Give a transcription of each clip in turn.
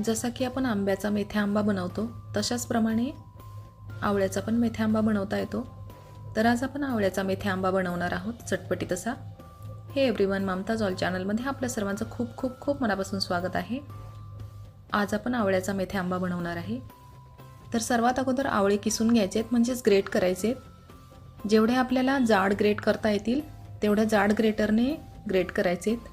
जसा की आपण आंब्याचा मेथ्या आंबा बनवतो तशाच प्रमाणे आवळ्याचा पण मेथ्या आंबा बनवता येतो. तर आज आपण आवळ्याचा मेथ्या आंबा बनवणार आहोत चटपटी तसा. हे एव्हरीवन ममताज ऑल चॅनलमध्ये आपल्या सर्वांचं खूप खूप खूप मनापासून स्वागत आहे. आज आपण आवळ्याचा मेथ्या आंबा बनवणार आहे. तर सर्वात अगोदर आवळे किसून घ्यायचे आहेत म्हणजेच ग्रेट करायचे आहेत जेवढे आपल्याला जाड ग्रेट करता येतील तेवढ्या जाड ग्रेटरने ग्रेट करायचे आहेत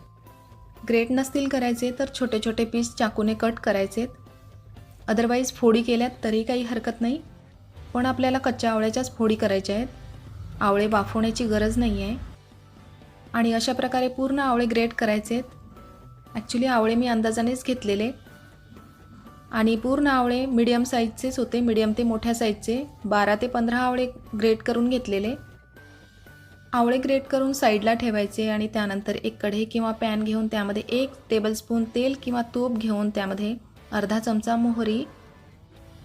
ग्रेट नसतील करायचे तर छोटे छोटे पीस चाकूने कट करायचे आहेत अदरवाईज फोडी केल्यात तरी काही हरकत नाही. पण आपल्याला कच्च्या आवळ्याच्याच फोडी करायच्या आहेत. आवळे वाफवण्याची गरज नाही आहे आणि अशा प्रकारे पूर्ण आवळे ग्रेट करायचे आहेत ॲक्च्युली आवळे मी अंदाजानेच घेतलेले. आणि पूर्ण आवळे मिडियम साईजचेच होते. मिडियम ते मोठ्या साईजचे बारा ते पंधरा आवळे ग्रेट करून घेतलेले. आवळे ग्रेट करून साईडला ठेवायचे आणि त्यानंतर एक कढई किंवा पॅन घेऊन त्यामध्ये एक टेबलस्पून तेल किंवा तूप घेऊन त्यामध्ये अर्धा चमचा मोहरी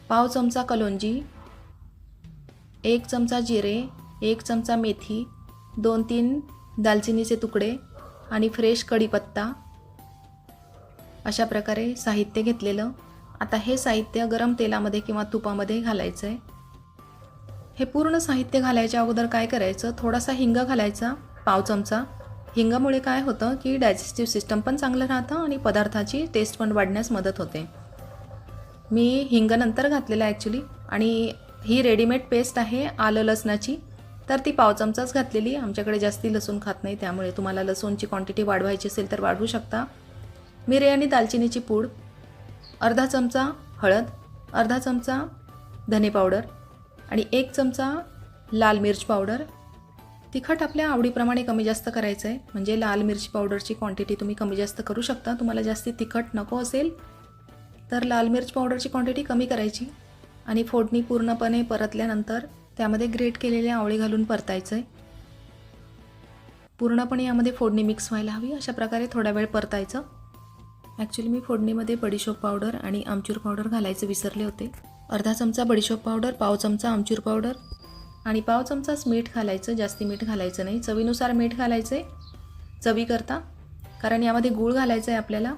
पाव चमचा कलोंजी एक चमचा जिरे एक चमचा मेथी दोन तीन दालचिनीचे तुकडे आणि फ्रेश कढीपत्ता. अशा प्रकारे साहित्य घेतलेलं. आता हे साहित्य गरम तेलामध्ये किंवा तुपामध्ये घालायचं आहे हे पूर्ण साहित्य घालायच्या अगोदर काय करायचं? थोडासा हिंग घालायचा पाव चमचा. हिंगामुळे काय होतं की डायजेस्टिव्ह सिस्टम पण चांगलं राहतं आणि पदार्थाची टेस्ट पण वाढण्यास मदत होते. मी हिंग नंतर घातलेलं ॲक्च्युली आणि ही रेडीमेड पेस्ट आहे आलं लसणाची. तर ती पाव चमचाच घातलेली. आमच्याकडे जास्ती लसूण खात नाही त्यामुळे तुम्हाला लसूणची क्वांटिटी वाढवायची असेल तर वाढवू शकता. मिरे आणि दालचिनीची पूड. अर्धा चमचा हळद. अर्धा चमचा धने पावडर आणि एक चमचा लाल मिर्च पावडर. तिखट आपल्या आवडीप्रमाणे कमी जास्त करायचं आहे म्हणजे लाल मिरची पावडरची क्वांटिटी तुम्ही कमी जास्त करू शकता. तुम्हाला जास्ती तिखट नको असेल तर लाल मिर्च पावडरची क्वांटिटी कमी करायची. आणि फोडणी पूर्णपणे परतल्यानंतर त्यामध्ये ग्रेट केलेले आवळे घालून परतायचं आहे पूर्णपणे यामध्ये फोडणी मिक्स व्हायला हवी. अशा प्रकारे थोडा वेळ परतायचं. ॲक्च्युली मी फोडणीमध्ये बडीशोप पावडर आणि आमचूर पावडर घालायचं विसरले होते. अर्धा चमचा बडीशोप पावडर पाव चमचा आमचूर पावडर आणि पाव चमचाच मीठ घालायचं जास्ती मीठ घालायचं नाही. चवीनुसार मीठ घालायचं आहे चवीकरता कारण यामध्ये गूळ घालायचं आहे आपल्याला.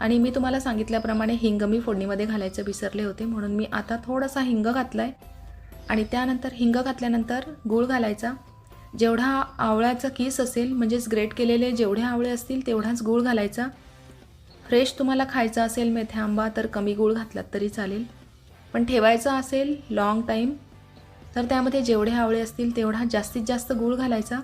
आणि मी तुम्हाला सांगितल्याप्रमाणे हिंग मी फोडणीमध्ये घालायचं विसरले होते. म्हणून मी आता थोडासा हिंग घातला आहे आणि त्यानंतर हिंग घातल्यानंतर गूळ घालायचा. जेवढा आवळ्याचा किस असेल म्हणजेच ग्रेट केलेले जेवढे आवळे असतील तेवढाच गूळ घालायचा. फ्रेश तुम्हाला खायचा असेल मेथ्या आंबा तर कमी गूळ घातलात तरी चालेल. पण ठेवायचं असेल लाँग टाईम तर त्यामध्ये जेवढे आवळे असतील तेवढा जास्तीत जास्त गूळ घालायचा.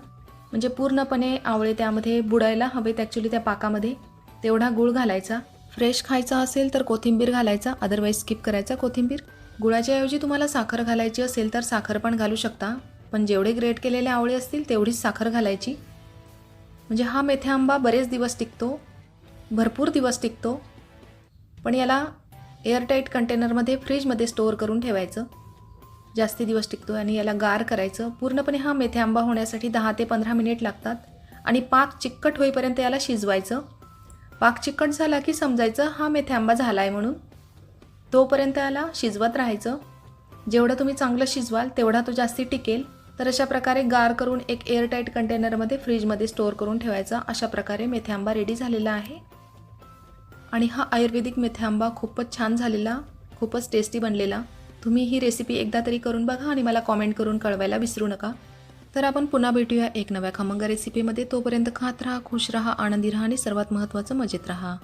म्हणजे पूर्णपणे आवळे त्यामध्ये बुडायला हवेत ॲक्च्युली त्या पाकामध्ये तेवढा गूळ घालायचा. फ्रेश खायचा असेल तर कोथिंबीर घालायचा अदरवाईज स्किप करायचा कोथिंबीर. गुळाच्या ऐवजी तुम्हाला साखर घालायची असेल तर साखर पण घालू शकता पण जेवढे ग्रेट केलेले आवळे असतील तेवढीच साखर घालायची. म्हणजे हा मेथ्या आंबा बरेच दिवस टिकतो भरपूर दिवस टिकतो पण याला एअरटाईट कंटेनरमध्ये फ्रीजमध्ये स्टोअर करून ठेवायचं. जास्ती दिवस टिकतो आणि याला गार करायचं. पूर्णपणे हा मेथे आंबा होण्यासाठी दहा ते पंधरा मिनिट लागतात. आणि पाक चिकट होईपर्यंत याला शिजवायचं. पाक चिकट झाला की समजायचं हा मेथे आंबा झाला आहे म्हणून. तोपर्यंत याला शिजवत राहायचं. जेवढं तुम्ही चांगलं शिजवाल तेवढा तो जास्ती टिकेल. तर अशा प्रकारे गार करून एक एअरटाईट कंटेनरमध्ये फ्रीजमध्ये स्टोअर करून ठेवायचा. अशा प्रकारे मेथे आंबा रेडी झालेला आहे. आणि हा आयुर्वेदिक मेथ्या आंबा खूपच छान झालेला खूपच टेस्टी बनलेला. तुम्ही ही रेसिपी एकदा तरी करून बघा आणि मला कॉमेंट करून कळवायला विसरू नका. तर आपण पुन्हा भेटूया एक नव्या खमंग रेसिपीमध्ये तोपर्यंत खात राहा खुश राहा आनंदी राहा आणि सर्वात महत्त्वाचं मजेत राहा.